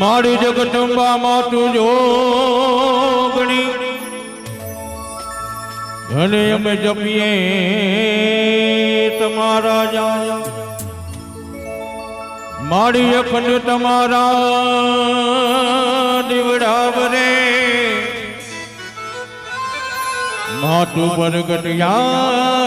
મારી જગદંબા માતું જોગણી અને અમે જપીએ તમારા જાય. મારી અખંડ તમારા દીવડાવરે માતું પ્રગટ યા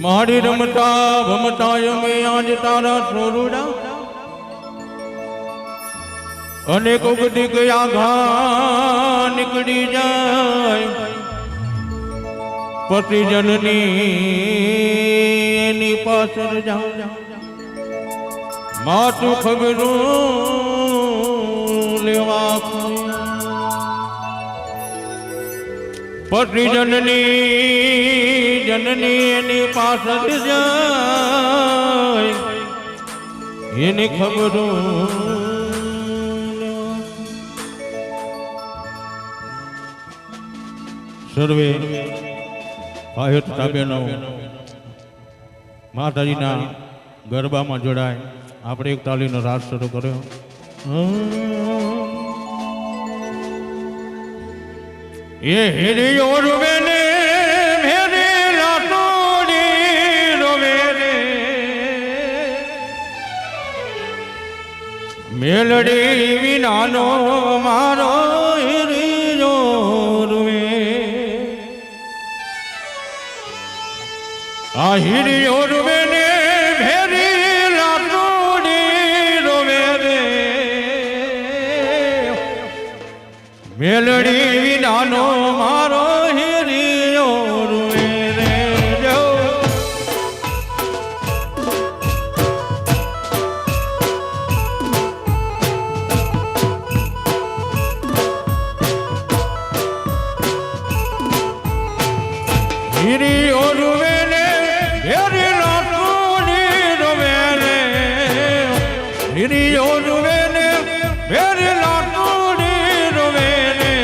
મારી રમતા ભમતા અમે આજ તારા સોરુડા. અને ઉગતી ગયા ઘા નીકળી જાય. પતિજનની એની પાછળ જાઉં. માતું ખબરું લેવા પતિ જનની એની પાછળ જાય. એની ખબર સર્વે ભાઈઓ તથા માતાજીના ગરબામાં જોડાય. આપણે એક તાલીનો રાસ શરૂ કર્યો. એ હેરિયો રૂબે ને, મેરે લાટોડી રોવે રે મેલડી વિનાનો મારો હિરિયો રૂવે આ હિરિયો રૂવે ને ભેરી લાટોડી રોવે રે મેલડી હિરી ઓરુવે ને હેરી લાટુની રોવે રે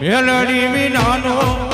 મેલડી વિનાનો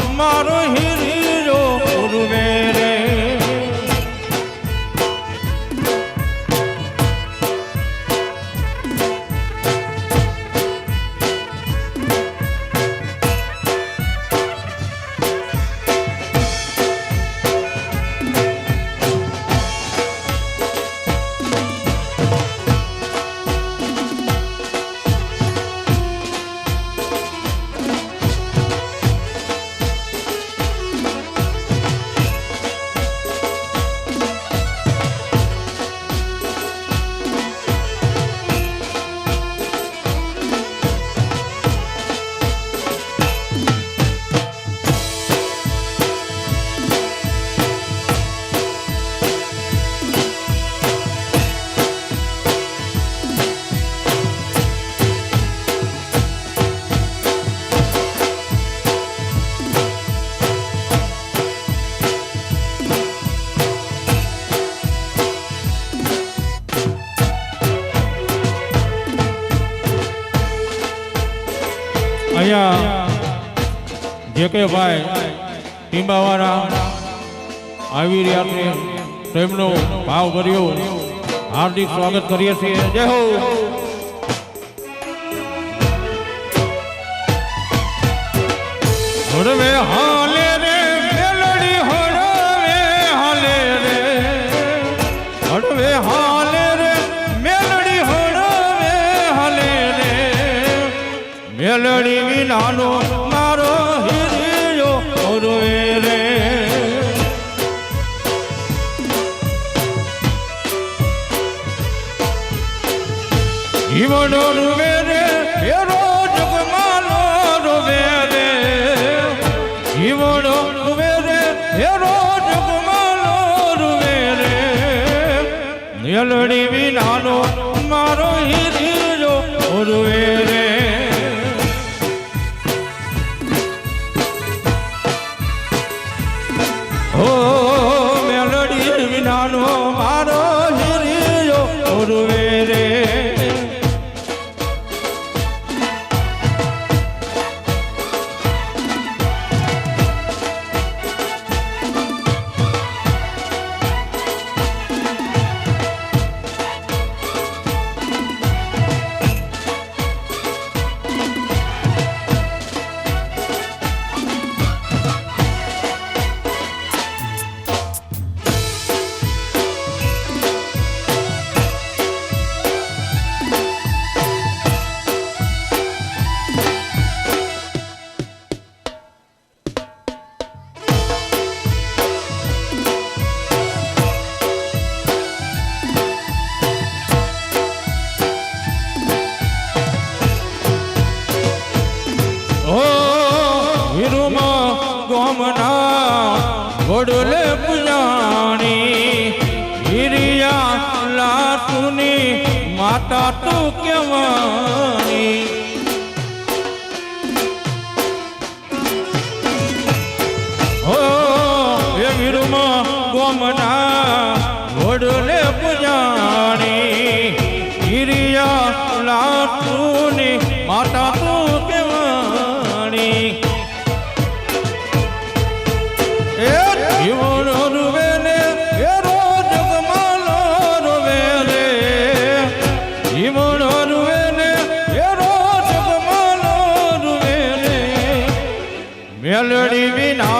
જે ભાઈ, ટીંબાવાળા આવી રહ્યા છે. તેમનો ભાવ ભર્યો. હાર્દિક સ્વાગત કરીએ છીએ. જય હો! હાલે મેલડી હળવે, હાલે રે. હળવે, હાલે મેલડી હળવે, હાલે મેલડી વિનાનો મેલડી વિનાનો મારો હિરિયો રૂવે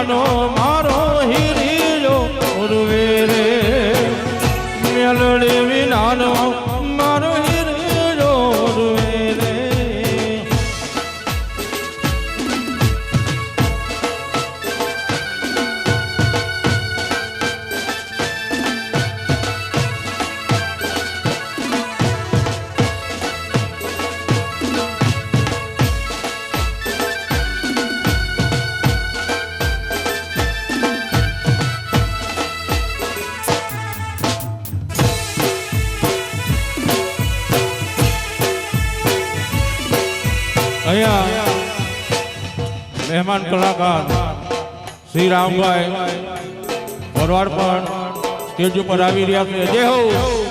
મેલડી મહેમાન કલાકાર શ્રી રામભાઈ ભરવાડ પણ સ્ટેજ ઉપર આવી રહ્યા છે. જય હો!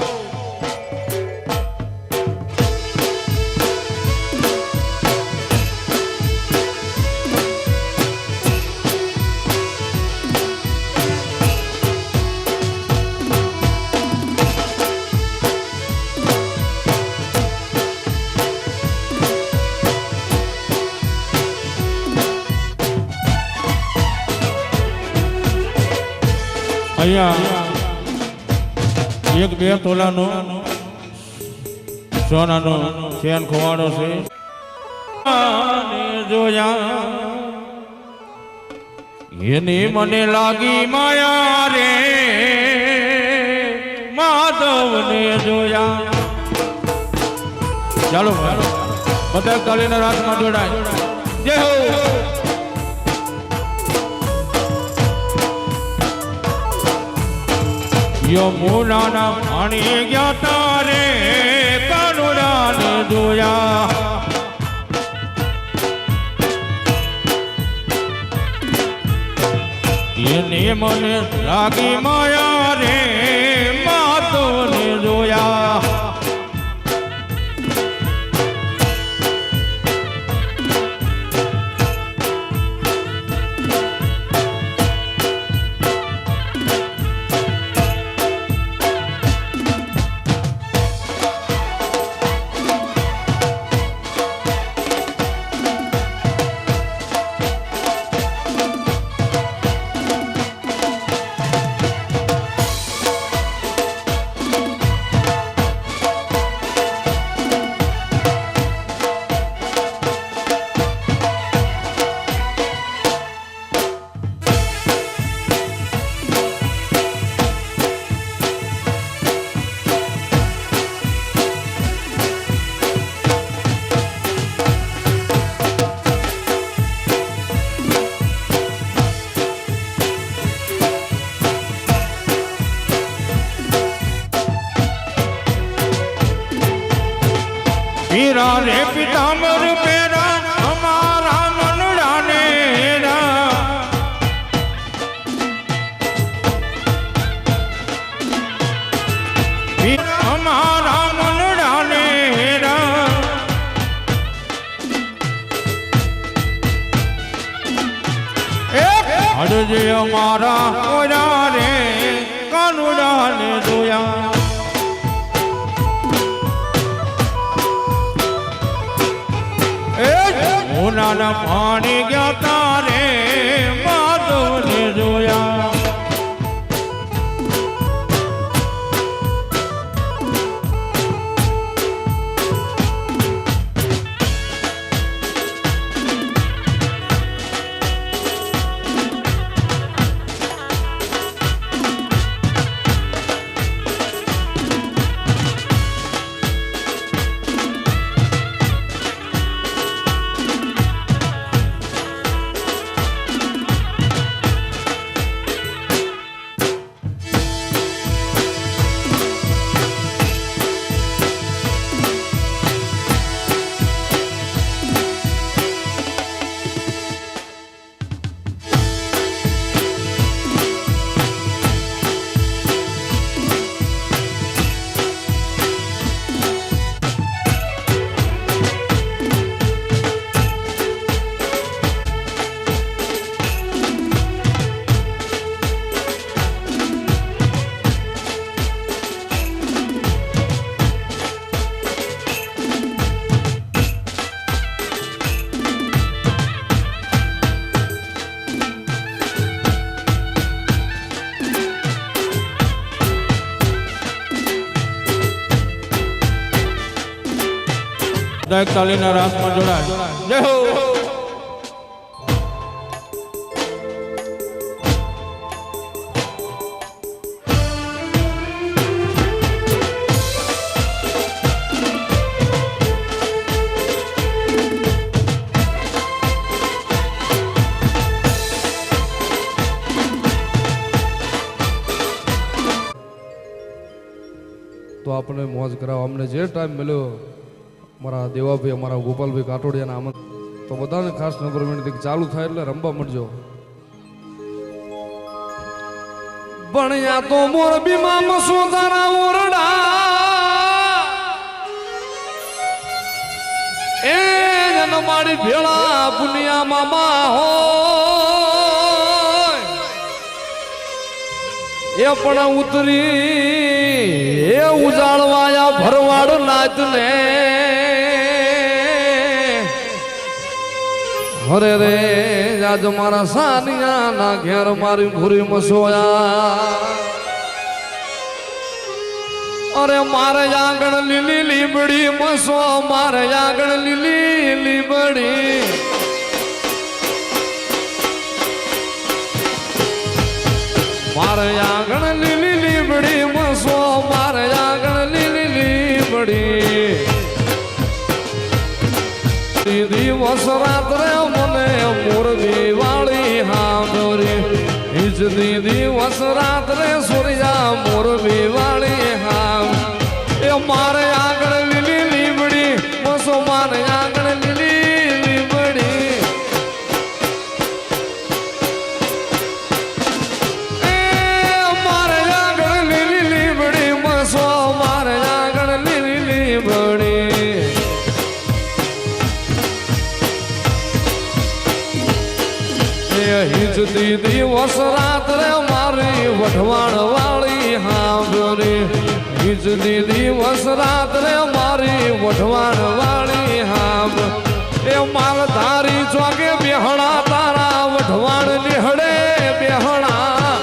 અહીંયા એક બે તોલાનો સોનાનો ચેન ખોવાડો છે. જોયા એની મને લાગી માયા રે, માધવને જોયા ચાલો બધા કાલીના રાતમાં જોડાય. જય હો. યમુનાના પાણી ગયા તારે કાનુડાને જોયા. એને મને લાગી માયા રે પાણી ગયા બધા એક તાલીના રાસમાં જોડાય. જય હો! તો આપણે મોજ કરાવો. અમને જે ટાઈમ મળ્યો મારા દેવાભાઈ, અમારા ગોપાલભાઈ કાટોડિયાના આમંત્ર તો બધાને ખાસ નંબર વિનંતી ચાલુ થાય એટલે રમવા મળજો. ભણ્યા તો મોરબીમાં મસોદારા ઓરડા. એ જનમાડી ભેળા પુનિયા મામા હો એ પણ ઉતરી, એ ઉજાળવાયા ભરવાડ નાચ હરે રે આજ મારા સાનિયા ના ઘેર મારી ભૂરી મસોયા. અરે મારે આગળ લીલી લીબડી મસો, મારે આગળ લીલી લીબડી મારે આગળ લીલી લીબડી મસો, મારે આગળ લીલી લીમડી દિવસ રાત્રે મને મોરબી વાળી હાંભરી. ઈજ દી દિવસ રાત્રે સૂર્યા મોરબી વાળી હામ એ મારે આંગણ રાત્રે મારી વઢવાણ વાળી હામ એ માલ ધારી જોગે બેહણા તારા વઢવાણ નિહળે બેહણા.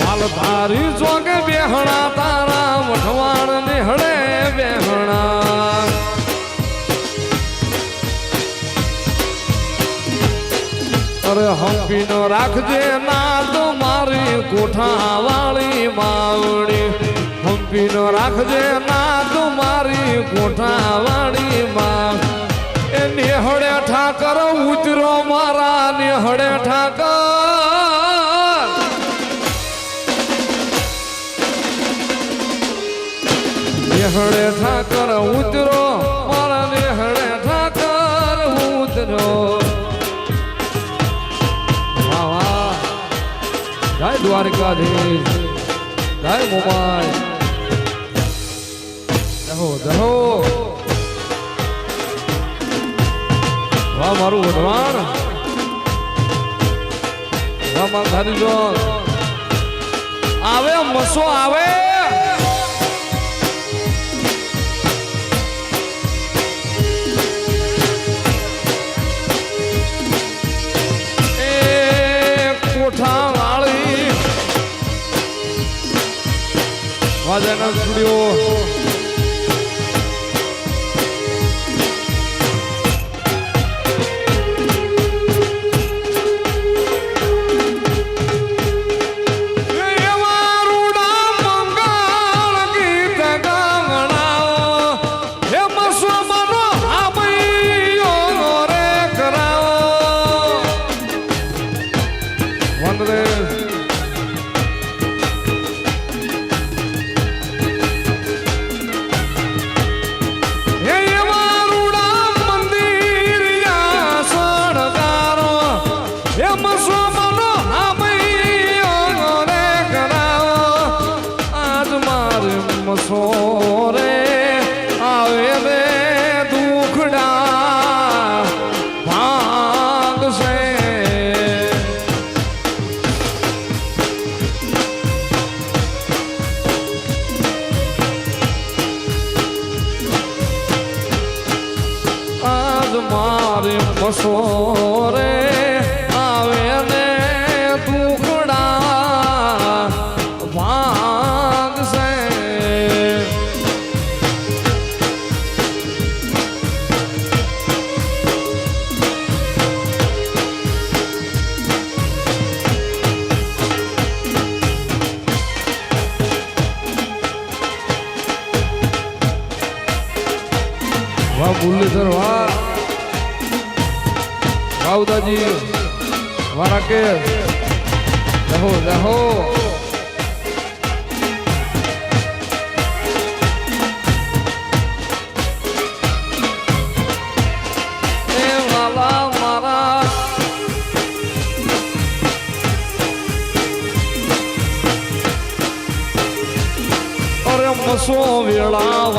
માલ ધારી જોગે બેહણા તારા વઢવાણ નિહળે બેહણા. અરે હંપી નો રાખજે નાદ મારી કોઠા વાળી માવડી હંપી નો રાખજે નાદ મારી કોઠા વાળી માં એ નેહડે ઠાકર ઉતરો મારા નેહડે ઠાકર. નેહડે ઠાકર ઉતરો દ્વારકાધીશ. જય મોમાય જહો જહો. વાહ મારું ધારી આવે મસો આવે. એ વાજાના સ્ટુડિયો. મારે અરે મસો વેળા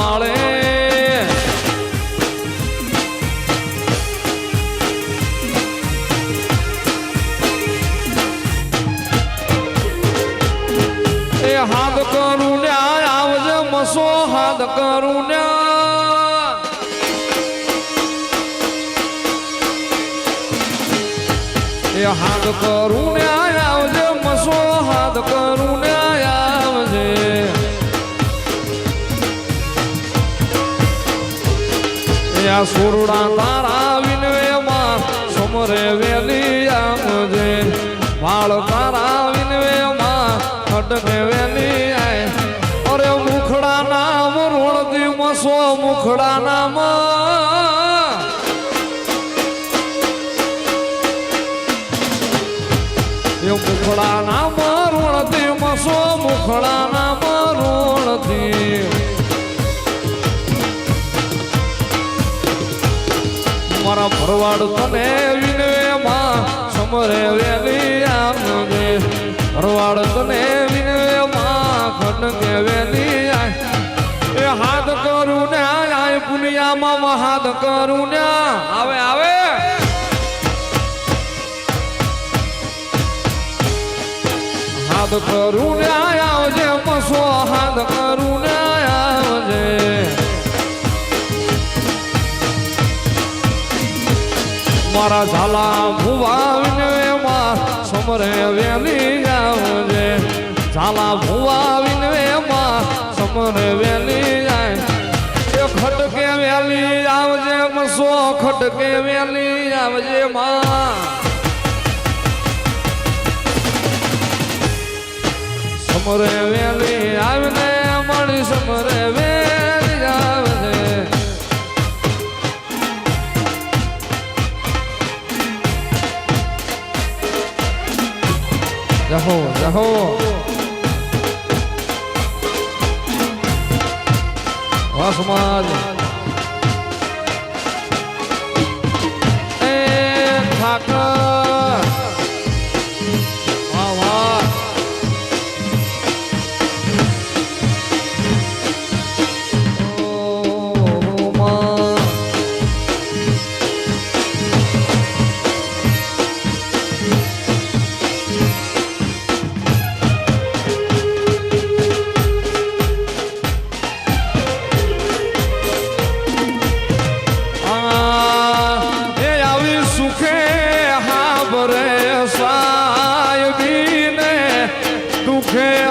આ સોરડા તારા વિનવેમાં સમરે વેલી આવજે વાળ તારા વિનવેમાં ખટકે વેલી આય. અરે મુખડા નામ રોણતી મસો મુખડા નામ. એ મુખડા નામ રોણતી મસો મુખડા નામ રોણતી મારા ભરવાડ તને વિનવેમાં સમરે વેલી આવજે ભરવાડ તને વિનવેમાં ખંડકે વેલી આય. એ હાથ કરું ને આય પુનિયામાં હાથ કરું ને આવે આવે. હાથ કરું ને આવજે મસો હાથ કરું ને મારા ઝાલા ભુવા માં સમરે વેલી આવજે ઝાલા ભુવા માં સમરે વેલી જાય. એ ખટકે વેલી આવજે, મસો ખટકે વેલી આવજે માં. સમરે વેલી આવીને મળી સમરે વેલી જહો વાહ સમાજ હાબરે સાયબીને દુખે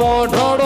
मोढ़ो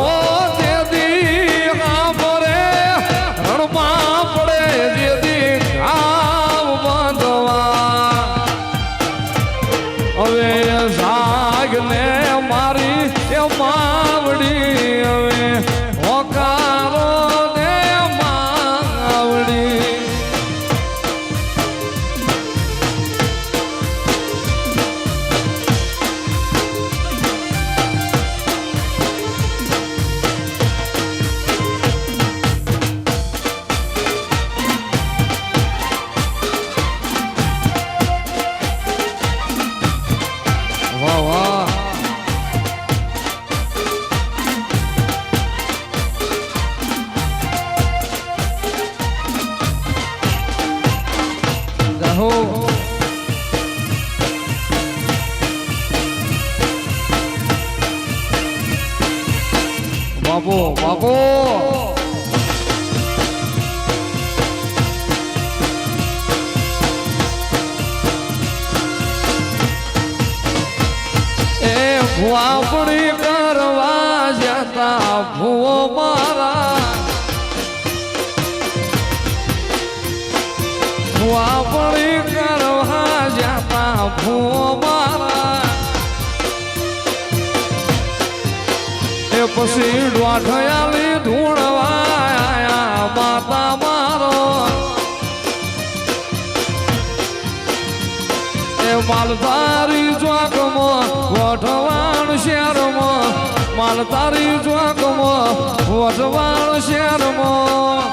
માલધારી ચોકમાં વઢવાણ શહેરમાં, માલધારી ચોકમાં વઢવાણ શહેરમાં.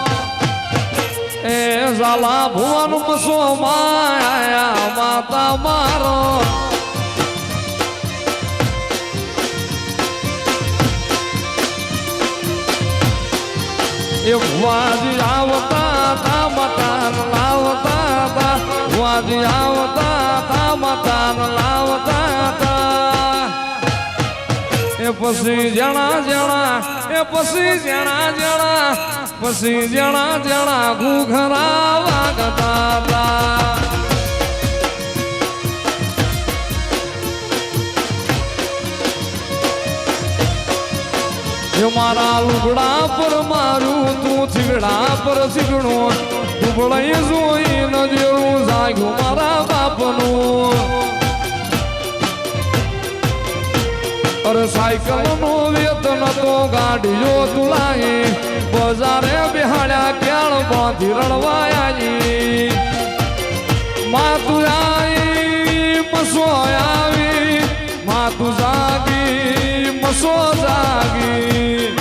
એ ઝાલા ભુવન મસો માયા, માતા મારો. એ વાજી આવતા પછી જણા જણા, એ પછી જણા જણા, પછી જણા જણા ઘૂઘરા વાગતા મારા લુગડા પર મારું તું થીગડા પર થીગણું ઉભળાઈ જોઈ જાગ્યું મારા બાપનું. અરે સાયકલનું વેતન તો ગાડીઓ તુલાઈ બજારે બિહાડ્યા ક્યાળ બાંધી રણવાયા માતું આવી મસો આવી માતું જાગી, મસો જાગી.